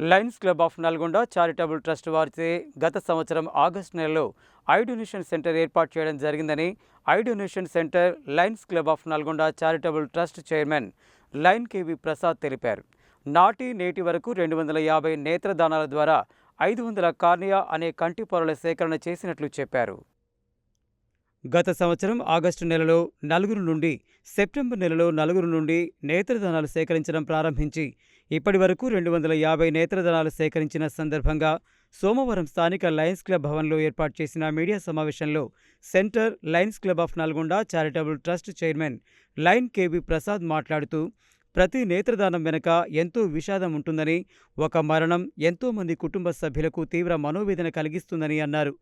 Lions club of Nalgonda charitable trust వారిచే గత సంవత్సరం ఆగస్టు నెలలో ఐ డొనేషన్ సెంటర్ ఏర్పాటు చేయడం జరిగిందని eye donation centre lions club of Nalgonda charitable trust chairman lion K V Prasad తెలిపారు. నాటి నేటి వరకు రెండు వందల యాభై నేత్రదానాల ద్వారా ఐదు వందల కార్నియా అనే కంటి పొరల సేకరణ చేసినట్లు చెప్పారు. గత సంవత్సరం ఆగస్టు నెలలో నలుగురు నుండి సెప్టెంబర్ నెలలో నలుగురు నుండి నేత్రదానాలు సేకరించడం ప్రారంభించి ఇప్పటి వరకు రెండు వందల యాభై నేత్రదానాలు సేకరించిన సందర్భంగా సోమవారం స్థానిక లయన్స్ క్లబ్ భవన్లో ఏర్పాటు చేసిన మీడియా సమావేశంలో centre lions club of Nalgonda charitable trust chairman lion K V Prasad మాట్లాడుతూ ప్రతి నేత్రదానం వెనుక ఎంతో విషాదం ఉంటుందని ఒక మరణం ఎంతో మంది కుటుంబ సభ్యులకు తీవ్ర మనోవేదన కలిగిస్తుందని అన్నారు.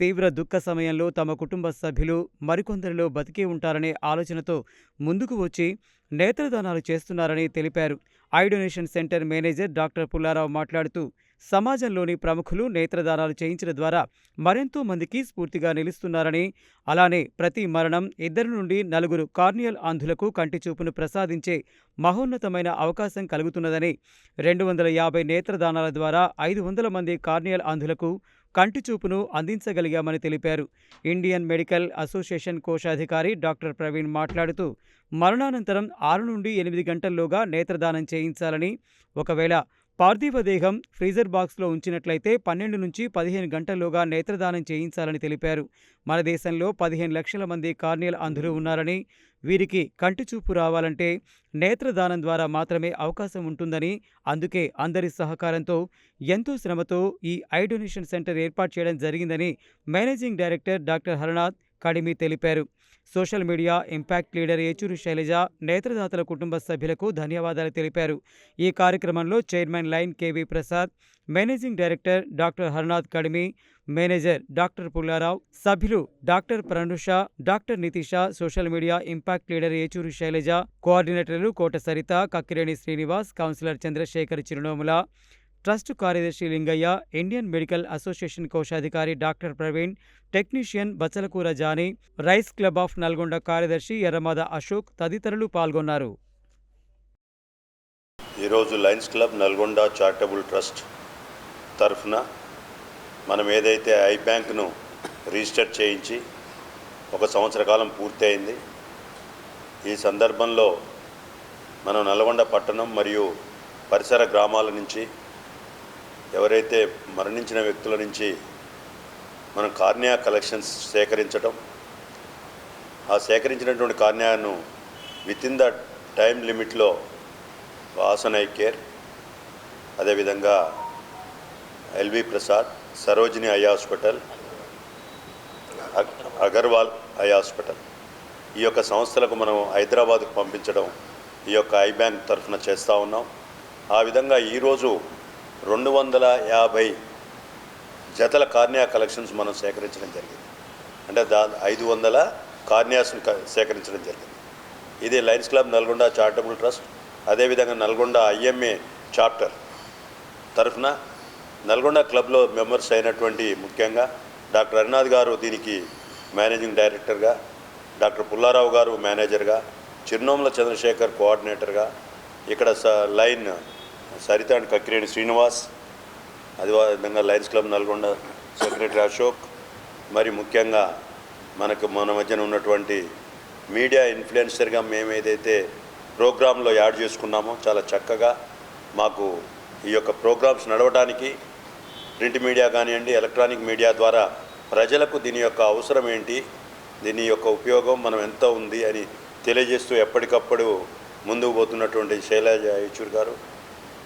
తీవ్ర దుఃఖ సమయంలో తమ కుటుంబ సభ్యులు మరికొందరిలో బతికే ఉంటారనే ఆలోచనతో ముందుకు వచ్చి నేత్రదానాలు చేస్తున్నారని తెలిపారు. Eye donation centre manager doctor Pullarao మాట్లాడుతూ సమాజంలోని ప్రముఖులు నేత్రదానాలు చేయించడం ద్వారా మరెంతో మందికి స్ఫూర్తిగా నిలుస్తున్నారని అలానే ప్రతి మరణం ఇద్దరు నుండి నలుగురు కార్నియల్ అంధులకు కంటి చూపును ప్రసాదించే మహోన్నతమైన అవకాశం కలుగుతున్నదని రెండు వందల యాభై నేత్రదానాల ద్వారా ఐదు వందల మంది కార్నియల్ అంధులకు కంటి చూపును అందించగలిగామని తెలిపారు. ఇండియన్ మెడికల్ అసోసియేషన్ కోశాధికారి డాక్టర్ ప్రవీణ్ మాట్లాడుతూ మరణానంతరం ఆరు నుండి ఎనిమిది గంటల్లోగా నేత్రదానం చేయించాలని ఒకవేళ పార్థివ దేహం ఫ్రీజర్ బాక్స్లో ఉంచినట్లయితే పన్నెండు నుంచి పదిహేను గంటల్లోగా నేత్రదానం చేయించాలని తెలిపారు. మన దేశంలో పదిహేను లక్షల మంది కార్నియల్ అంధులు ఉన్నారని వీరికి కంటి చూపు రావాలంటే నేత్రదానం ద్వారా మాత్రమే అవకాశం ఉంటుందని అందుకే అందరి సహకారంతో ఎంతో శ్రమతో ఈ ఐ డొనేషన్ సెంటర్ ఏర్పాటు చేయడం జరిగిందని managing director doctor Haranath Kadimi తెలిపారు. Social media impact leader Yechuru Shailaja నేత్రదాతల కుటుంబ సభ్యులకు ధన్యవాదాలు తెలిపారు. ఈ కార్యక్రమంలో chairman lion K V Prasad managing director doctor Harnath Kadimi manager doctor Pullarao సభ్యులు doctor Pranusha doctor Nitisha social media impact leader Yechuru Shailaja కోఆర్డినేటర్లు Kota Saritha Kakkireni Srinivas councillor Chandrasekhar Chirunomula trust కార్యదర్శి Lingaiah Indian medical association కోశాధికారి doctor Praveen technician Bachalakura Johnny rice club of Nalgonda కార్యదర్శి ఎర్రమాద అశోక్ తదితరులు పాల్గొన్నారు. ఈరోజు Lions club Nalgonda charitable trust తరఫున మనం ఏదైతే ఐ బ్యాంక్ను రిజిస్టర్ చేయించి ఒక సంవత్సర కాలం పూర్తయింది ఈ సందర్భంలో మనం నల్గొండ పట్టణం మరియు పరిసర గ్రామాల నుంచి ఎవరైతే మరణించిన వ్యక్తుల నుంచి మనం కార్నియా కలెక్షన్స్ సేకరించడం ఆ సేకరించినటువంటి కార్నియాను విత్ ఇన్ ద టైం లిమిట్లో వాసన్ ఐ కేర్ అదేవిధంగా L V Prasad Sarojini eye hospital Agarwal eye hospital. ఈ యొక్క సంస్థలకు మనం హైదరాబాద్కు పంపించడం ఈ యొక్క ఐ బ్యాంక్ తరఫున చేస్తూ ఉన్నాం. ఆ విధంగా ఈరోజు రెండు వందల యాభై జతల కార్నియా కలెక్షన్స్ మనం సేకరించడం జరిగింది. అంటే దా ఐదు వందల కార్నియాస్ని సేకరించడం జరిగింది. ఇది Lions club Nalgonda charitable trust అదేవిధంగా నల్గొండ ఐఎంఏ చాప్టర్ తరఫున నల్గొండ క్లబ్లో మెంబర్స్ అయినటువంటి ముఖ్యంగా డాక్టర్ హరినాథ్ గారు దీనికి మేనేజింగ్ డైరెక్టర్గా డాక్టర్ పుల్లారావు గారు మేనేజర్గా చిరునోముల చంద్రశేఖర్ కోఆర్డినేటర్గా ఇక్కడ స లైన్ సరిత అండ్ కక్కిరేణి శ్రీనివాస్ అదేవిధంగా Lions club Nalgonda secretary Ashok మరి ముఖ్యంగా మనకు మన మధ్యన ఉన్నటువంటి మీడియా ఇన్ఫ్లుయెన్సర్గా మేము ఏదైతే ప్రోగ్రాంలో యాడ్ చేసుకున్నామో చాలా చక్కగా మాకు ఈ యొక్క ప్రోగ్రామ్స్ నడవడానికి ప్రింట్ మీడియా కానివ్వండి ఎలక్ట్రానిక్ మీడియా ద్వారా ప్రజలకు దీని యొక్క అవసరం ఏంటి దీని యొక్క ఉపయోగం మనం ఎంత ఉంది అని తెలియజేస్తూ ఎప్పటికప్పుడు ముందుకు పోతున్నటువంటి శైలజ యచూర్ గారు.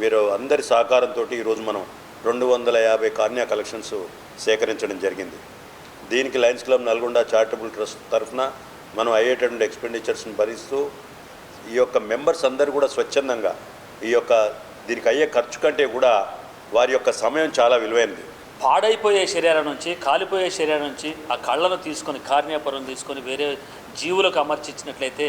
వీరు అందరి సహకారంతో ఈరోజు మనం రెండు వందల యాభై కార్నియా కలెక్షన్స్ సేకరించడం జరిగింది. దీనికి Lions club Nalgonda charitable trust తరఫున మనం అయ్యేటటువంటి ఎక్స్పెండిచర్స్ని భరిస్తూ ఈ యొక్క మెంబర్స్ అందరూ కూడా స్వచ్ఛందంగా ఈ యొక్క దీనికి అయ్యే ఖర్చు కంటే కూడా వారి యొక్క సమయం చాలా విలువైనది. పాడైపోయే శరీరం నుంచి కాలిపోయే శరీరం నుంచి ఆ కళ్ళను తీసుకొని కార్నియాపురం తీసుకొని వేరే జీవులకు అమర్చిచ్చినట్లయితే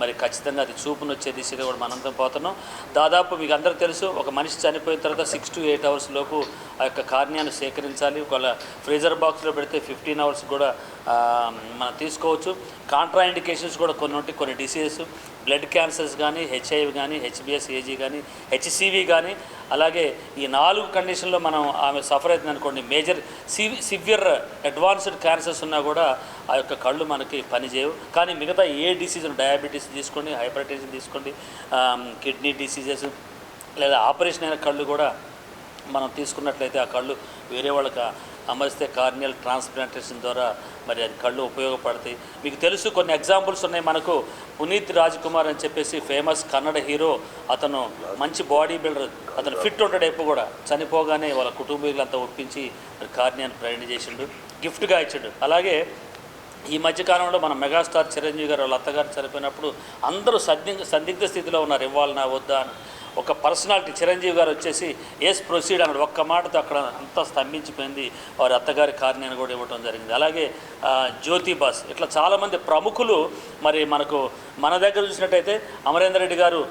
మరి ఖచ్చితంగా అది చూపును వచ్చే దిశగా కూడా మనంతం పోతున్నాం. దాదాపు మీకు అందరూ తెలుసు ఒక మనిషి చనిపోయిన తర్వాత సిక్స్ టు ఎయిట్ అవర్స్ లోపు ఆ యొక్క కార్నియాను సేకరించాలి. ఒకవేళ ఫ్రీజర్ బాక్స్లో పెడితే ఫిఫ్టీన్ అవర్స్ కూడా మనం తీసుకోవచ్చు. కాంట్రా ఇండికేషన్స్ కూడా కొన్ని ఉంటాయి కొన్ని డిసీజెస్ బ్లడ్ క్యాన్సర్స్ కానీ హెచ్ఐవి కానీ హెచ్బిఎస్ ఏజీ కానీ హెచ్సివి కానీ అలాగే ఈ నాలుగు కండిషన్లో మనం ఆమె సఫర్ అవుతుంది అనుకోండి major CV severe advanced cancers ఉన్నా కూడా ఆ యొక్క కళ్ళు మనకి పనిచేయవు. కానీ మిగతా ఏ డిసీజ్ డయాబెటీస్ తీసుకోండి హైపర్ టెన్షన్ తీసుకోండి కిడ్నీ డిసీజెస్ లేదా ఆపరేషన్ అయిన కళ్ళు కూడా మనం తీసుకున్నట్లయితే ఆ కళ్ళు వేరే వాళ్ళకి అమరిస్తే కార్నియల్ ట్రాన్స్ప్లాంటేషన్ ద్వారా మరి అది కళ్ళు ఉపయోగపడతాయి. మీకు తెలుసు కొన్ని ఎగ్జాంపుల్స్ ఉన్నాయి మనకు. పునీత్ రాజ్ కుమార్ అని చెప్పేసి ఫేమస్ కన్నడ హీరో. అతను మంచి బాడీ బిల్డర్. అతను ఫిట్ ఉంటాడు ఎప్పుడు కూడా. చనిపోగానే వాళ్ళ కుటుంబీకులంతా ఒప్పించి మరి కార్నియాన్ని ప్రయాణం చేసిండు. గిఫ్ట్గా ఇచ్చాడు. అలాగే ఈ మధ్యకాలంలో మన మెగాస్టార్ చిరంజీవి గారు వాళ్ళ అత్తగారు చనిపోయినప్పుడు అందరూ సందిగ్ధ స్థితిలో ఉన్నారు. ఇవ్వాలనా వద్దా అని. ఒక పర్సనాలిటీ చిరంజీవి గారు వచ్చేసి ఎస్ ప్రొసీడ్ అన్నాడు. ఒక్క మాటతో అక్కడ అంతా స్తంభించిపోయింది. వారి అత్తగారి కార్యాన్ని కూడా ఇవ్వడం జరిగింది. అలాగే జ్యోతి బాస్. ఇట్లా చాలామంది ప్రముఖులు మరి మనకు మన దగ్గర చూసినట్టయితే అమరేందర్ రెడ్డి గారు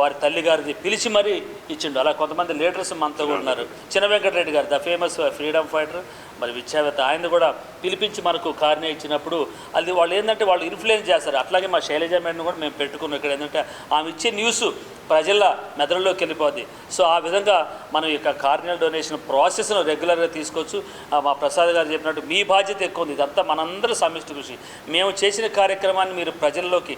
వారి తల్లి గారిది పిలిచి మరీ ఇచ్చిండు. అలా కొంతమంది లీడర్స్ మనతో కూడా ఉన్నారు. చిన్న వెంకటరెడ్డి గారు ద ఫేమస్ ఫ్రీడమ్ ఫైటర్. మరి విద్యావేత్త ఆయన కూడా పిలిపించి మనకు కార్నే ఇచ్చినప్పుడు అది వాళ్ళు ఏంటంటే వాళ్ళు ఇన్ఫ్లుయెన్స్ చేస్తారు. అట్లాగే మా శైలజ మేడం కూడా మేము పెట్టుకున్నాం ఇక్కడ. ఏంటంటే ఆమె ఇచ్చే న్యూస్ ప్రజల మెదడులోకి వెళ్ళిపోద్ది. సో ఆ విధంగా మనం ఈ యొక్క డొనేషన్ ప్రాసెస్ను రెగ్యులర్గా తీసుకోవచ్చు. మా ప్రసాద్ గారు చెప్పినట్టు మీ బాధ్యత ఎక్కువ ఉంది. ఇదంతా మనందరూ సమిష్టి కృషి. మేము చేసిన కార్యక్రమాన్ని మీరు ప్రజల్లోకి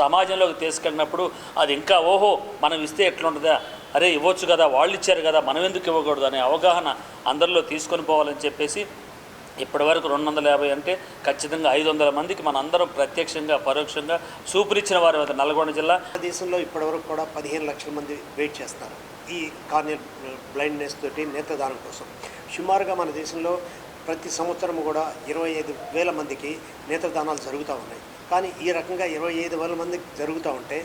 సమాజంలోకి తీసుకెళ్ళినప్పుడు అది ఇంకా ఓహో మనం ఇస్తే ఎట్లుంటుందా? అరే ఇవ్వచ్చు కదా వాళ్ళు ఇచ్చారు కదా మనం ఎందుకు ఇవ్వకూడదు అనే అవగాహన అందరిలో తీసుకొని పోవాలని చెప్పేసి ఇప్పటివరకు రెండు వందల యాభై అంటే ఖచ్చితంగా ఐదు వందల మందికి మనందరం ప్రత్యక్షంగా పరోక్షంగా చూపునిచ్చిన వారు వద్ద నల్గొండ జిల్లా. దేశంలో ఇప్పటివరకు కూడా పదిహేను లక్షల మంది వెయిట్ చేస్తారు ఈ కార్నియల్ బ్లైండ్నెస్ తోటి నేత్రదానం కోసం. సుమారుగా మన దేశంలో ప్రతి సంవత్సరం కూడా ఇరవై ఐదు వేల మందికి నేత్రదానాలు జరుగుతూ ఉన్నాయి. కానీ ఈ రకంగా ఇరవై ఐదు వేల మందికి జరుగుతూ ఉంటే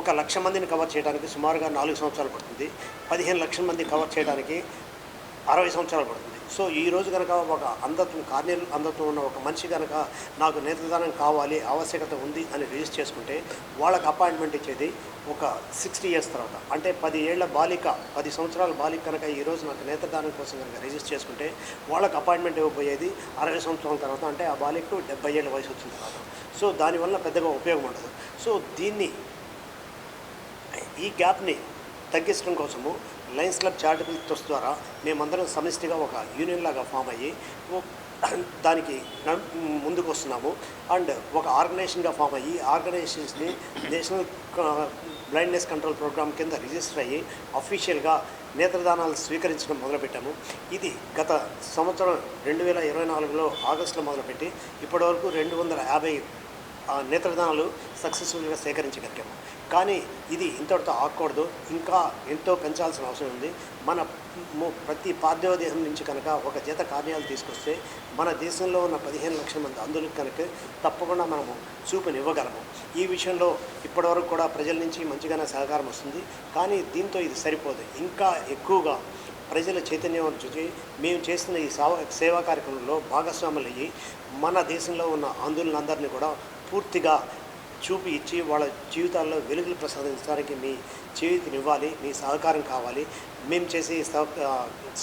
ఒక లక్ష మందిని కవర్ చేయడానికి సుమారుగా నాలుగు సంవత్సరాలు పడుతుంది. పదిహేను లక్షల మంది కవర్ చేయడానికి అరవై సంవత్సరాలు పడుతుంది. సో ఈ రోజు కనుక ఒక అందత్వం కార్నీలు అందత్వం ఉన్న ఒక మనిషి కనుక నాకు నేత్రదానం కావాలి ఆవశ్యకత ఉంది అని రిజిస్టర్ చేసుకుంటే వాళ్ళకి అపాయింట్మెంట్ ఇచ్చేది ఒక సిక్స్టీ ఇయర్స్ తర్వాత. అంటే పది ఏళ్ళ బాలిక పది సంవత్సరాల బాలిక కనుక ఈరోజు నాకు నేత్రదానం కోసం కనుక రిజిస్టర్ చేసుకుంటే వాళ్ళకి అపాయింట్మెంట్ ఇవ్వబోయేది అరవై సంవత్సరాల తర్వాత. అంటే ఆ బాలికకు డెబ్బై ఏళ్ళ వయసు వచ్చిన తర్వాత. సో దానివల్ల పెద్దగా ఉపయోగం ఉండదు. సో దీన్ని ఈ గ్యాప్ని తగ్గించడం కోసము లయన్స్ క్లబ్ చారిటబుల్ ట్రస్ట్ ద్వారా మేమందరం సమిష్టిగా ఒక యూనియన్ లాగా ఫామ్ అయ్యి దానికి ముందుకు వస్తున్నాము అండ్ ఒక ఆర్గనైజేషన్గా ఫామ్ అయ్యి ఆర్గనైజేషన్స్ని నేషనల్ బ్లైండ్నెస్ కంట్రోల్ ప్రోగ్రామ్ కింద రిజిస్టర్ అయ్యి అఫీషియల్గా నేత్రదానాలు స్వీకరించడం మొదలుపెట్టాము. ఇది గత సంవత్సరం రెండు వేల ఇరవై నాలుగులో ఆగస్టులో మొదలుపెట్టి ఇప్పటివరకు రెండు వందల యాభై నేత్రదానాలు సక్సెస్ఫుల్గా సేకరించగలిగాము. కానీ ఇది ఇంతటితో ఆగకూడదు. ఇంకా ఎంతో పెంచాల్సిన అవసరం ఉంది. మన ప్రతి పార్థివదేశం నుంచి కనుక ఒక జత కార్యాలు తీసుకొస్తే మన దేశంలో ఉన్న పదిహేను లక్షల మంది అందులో కనుక తప్పకుండా మనము చూపునివ్వగలము. ఈ విషయంలో ఇప్పటివరకు కూడా ప్రజల నుంచి మంచిగానే సహకారం వస్తుంది. కానీ దీంతో ఇది సరిపోదు. ఇంకా ఎక్కువగా ప్రజల చైతన్యం చూసి మేము చేస్తున్న ఈ సేవ సేవా కార్యక్రమంలో భాగస్వాములు అయ్యి మన దేశంలో ఉన్న ఆందోళనలందరినీ కూడా పూర్తిగా చూపు ఇచ్చి వాళ్ళ జీవితాల్లో వెలుగులు ప్రసాదించడానికి మీ చేతినివ్వాలి మీ సహకారం కావాలి. మేము చేసే ఈ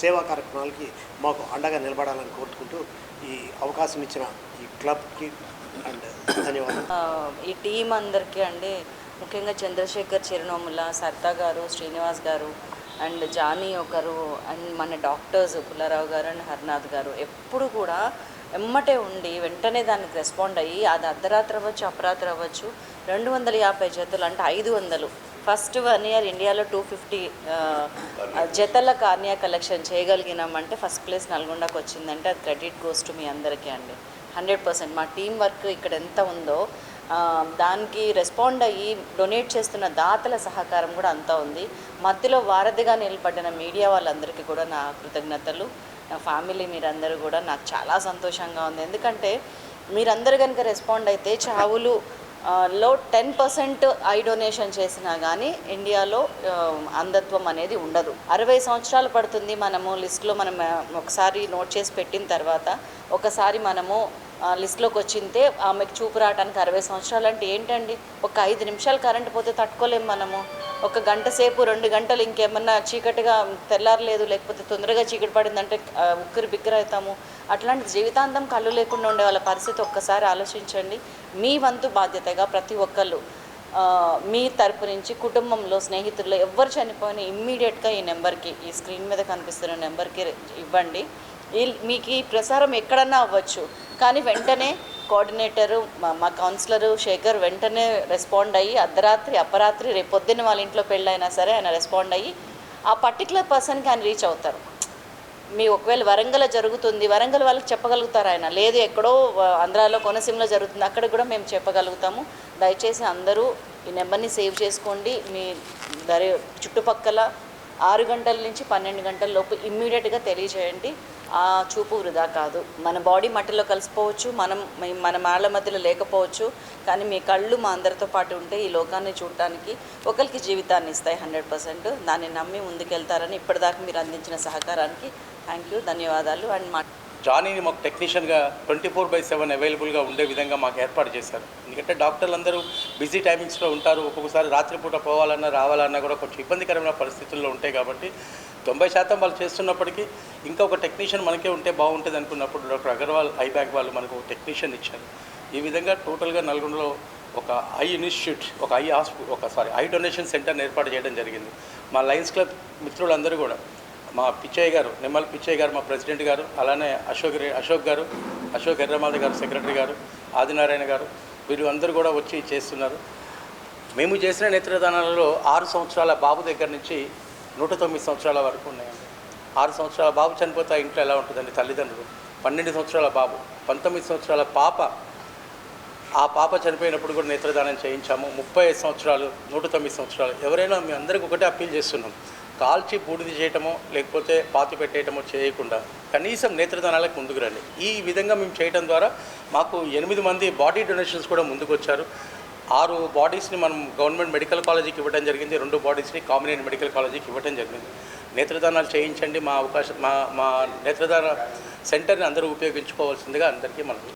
సేవా కార్యక్రమాలకి మాకు అండగా నిలబడాలని కోరుకుంటూ ఈ అవకాశం ఇచ్చిన ఈ క్లబ్కి అండ్ ధన్యవాదాలు. ఈ టీం అందరికీ అండి ముఖ్యంగా చంద్రశేఖర్ చిరునోముల సర్తా గారు శ్రీనివాస్ గారు అండ్ జానీ ఒకరు అండ్ మన డాక్టర్స్ పుల్లారావు గారు అండ్ హర్నాథ్ గారు ఎప్పుడు కూడా ఎమ్మటే ఉండి వెంటనే దానికి రెస్పాండ్ అయ్యి అది అర్ధరాత్రి అవ్వచ్చు అపరాత్రి అవ్వచ్చు రెండు వందల యాభై జతలు అంటే ఐదు వందలు. ఫస్ట్ వన్ ఇయర్ ఇండియాలో టూ ఫిఫ్టీ జతల కార్నియా కలెక్షన్ చేయగలిగినామంటే ఫస్ట్ ప్లేస్ నల్గొండకు వచ్చిందంటే అది క్రెడిట్ గోస్ టు మీ అందరికీ అండి. Hundred percent. మా టీం వర్క్ ఇక్కడ ఎంత ఉందో దానికి రెస్పాండ్ అయ్యి డొనేట్ చేస్తున్న దాతల సహకారం కూడా అంతా ఉంది. మధ్యలో వారధిగా నిలబడిన మీడియా వాళ్ళందరికీ కూడా నా కృతజ్ఞతలు. నా ఫ్యామిలీ మీరందరూ కూడా నాకు చాలా సంతోషంగా ఉంది. ఎందుకంటే మీరందరూ కనుక రెస్పాండ్ అయితే చావులు లో టెన్ పర్సెంట్ ఐ డొనేషన్ చేసినా కానీ ఇండియాలో అంధత్వం అనేది ఉండదు. అరవై సంవత్సరాలు పడుతుంది మనము లిస్ట్లో మనం ఒకసారి నోట్ చేసి పెట్టిన తర్వాత ఒకసారి మనము లిస్ట్లోకి వచ్చింటే ఆమెకు చూపు రావడానికి అరవై సంవత్సరాలు. అంటే ఏంటండి? ఒక ఐదు నిమిషాలు కరెంట్ పోతే తట్టుకోలేము మనము. ఒక గంట సేపు రెండు గంటలు ఇంకేమన్నా చీకటిగా తెల్లారలేదు లేకపోతే తొందరగా చీకటి పడిందంటే ఉక్కిరి బిక్కిరి అవుతాము. అట్లాంటి జీవితాంతం కళ్ళు లేకుండా ఉండే వాళ్ళ పరిస్థితి ఒక్కసారి ఆలోచించండి. మీ వంతు బాధ్యతగా ప్రతి ఒక్కళ్ళు మీ తరపు నుంచి కుటుంబంలో స్నేహితుల్లో ఎవ్వరు చనిపోయినా ఇమ్మీడియట్గా ఈ నెంబర్కి ఈ స్క్రీన్ మీద కనిపిస్తున్న నెంబర్కి ఇవ్వండి. మీకు ఈ ప్రసారం ఎక్కడన్నా అవ్వచ్చు. కానీ వెంటనే కోఆర్డినేటరు మా మా కౌన్సిలరు శేఖర్ వెంటనే రెస్పాండ్ అయ్యి అర్ధరాత్రి అపరాత్రి రేపు పొద్దున్న వాళ్ళ ఇంట్లో పెళ్ళైనా సరే ఆయన రెస్పాండ్ అయ్యి ఆ పర్టికులర్ పర్సన్కి ఆయన రీచ్ అవుతారు. మీ ఒకవేళ వరంగల్ జరుగుతుంది వరంగల్ వాళ్ళకి చెప్పగలుగుతారు ఆయన? లేదు ఎక్కడో ఆంధ్రాలో కొనసీమలో జరుగుతుంది అక్కడ కూడా మేము చెప్పగలుగుతాము. దయచేసి అందరూ ఈ నెంబర్ని సేవ్ చేసుకోండి. మీ దరి చుట్టుపక్కల ఆరు గంటల నుంచి పన్నెండు గంటల లోపు ఇమ్మీడియట్గా తెలియజేయండి. ఆ చూపు వృధా కాదు. మన బాడీ మట్టిలో కలిసిపోవచ్చు మనం మన మాళ్ళ మధ్యలో లేకపోవచ్చు కానీ మీ కళ్ళు మా అందరితో పాటు ఉంటే ఈ లోకాన్ని చూడటానికి ఒకరికి జీవితాన్ని ఇస్తాయి హండ్రెడ్ పర్సెంట్. దాన్ని నమ్మి ముందుకెళ్తారని ఇప్పటిదాకా మీరు అందించిన సహకారానికి థ్యాంక్ యూ ధన్యవాదాలు అండ్ మా జానీని మాకు టెక్నీషియన్గా ట్వంటీ ఫోర్ బై సెవెన్ అవైలబుల్గా ఉండే విధంగా మాకు ఏర్పాటు చేశారు. ఎందుకంటే డాక్టర్లు అందరూ బిజీ టైమింగ్స్లో ఉంటారు. ఒక్కొక్కసారి రాత్రిపూట పోవాలన్నా రావాలన్నా కూడా కొంచెం ఇబ్బందికరమైన పరిస్థితుల్లో ఉంటాయి కాబట్టి తొంభై శాతం వాళ్ళు చేస్తున్నప్పటికీ ఇంకా ఒక టెక్నీషియన్ మనకే ఉంటే బాగుంటుంది అనుకున్నప్పుడు డాక్టర్ అగర్వాల్ ఐ బ్యాంక్ వాళ్ళు మనకు ఒక టెక్నీషియన్ ఇచ్చారు. ఈ విధంగా టోటల్గా నల్గొండలో ఒక ఐ ఇన్స్టిట్యూట్ ఒక ఐ హాస్పిటల్ ఒక సారీ ఐ డొనేషన్ సెంటర్ని ఏర్పాటు చేయడం జరిగింది. మా లయన్స్ క్లబ్ మిత్రులందరూ కూడా మా పిచ్చయ్య గారు నిమ్మల పిచ్చయ్య గారు మా ప్రెసిడెంట్ గారు అలానే అశోక్ అశోక్ గారు అశోక్ ఎర్రమాల గారు సెక్రటరీ గారు ఆదినారాయణ గారు వీరు అందరూ కూడా వచ్చి చేస్తున్నారు. మేము చేసిన నేత్రదానాలలో ఆరు సంవత్సరాల బాబు దగ్గర నుంచి నూట తొమ్మిది సంవత్సరాల వరకు ఉన్నాయండి. ఆరు సంవత్సరాల బాబు చనిపోతే ఆ ఇంట్లో ఎలా ఉంటుందండి తల్లిదండ్రులు? పన్నెండు సంవత్సరాల బాబు పంతొమ్మిది సంవత్సరాల పాప. ఆ పాప చనిపోయినప్పుడు కూడా నేత్రదానం చేయించాము. ముప్పై ఐదు సంవత్సరాలు నూట తొమ్మిది సంవత్సరాలు. ఎవరైనా మీ అందరికీ ఒకటే అప్పీల్ చేస్తున్నాం. కాల్చి బూడిది చేయటమో లేకపోతే పాతి పెట్టేయటమో చేయకుండా కనీసం నేత్రదానాలకు ముందుకు రండి. ఈ విధంగా మేము చేయడం ద్వారా మాకు ఎనిమిది మంది బాడీ డొనేషన్స్ కూడా ముందుకు వచ్చారు ఆరు బాడీస్ని మనం గవర్నమెంట్ మెడికల్ కాలేజీకి ఇవ్వడం జరిగింది. రెండు బాడీస్ని కామినేట్ మెడికల్ కాలేజీకి ఇవ్వడం జరిగింది. నేత్రదానాలు చేయించండి. మా అవకాశం మా మా నేత్రదాన సెంటర్ని అందరూ ఉపయోగించుకోవాల్సిందిగా అందరికీ మనం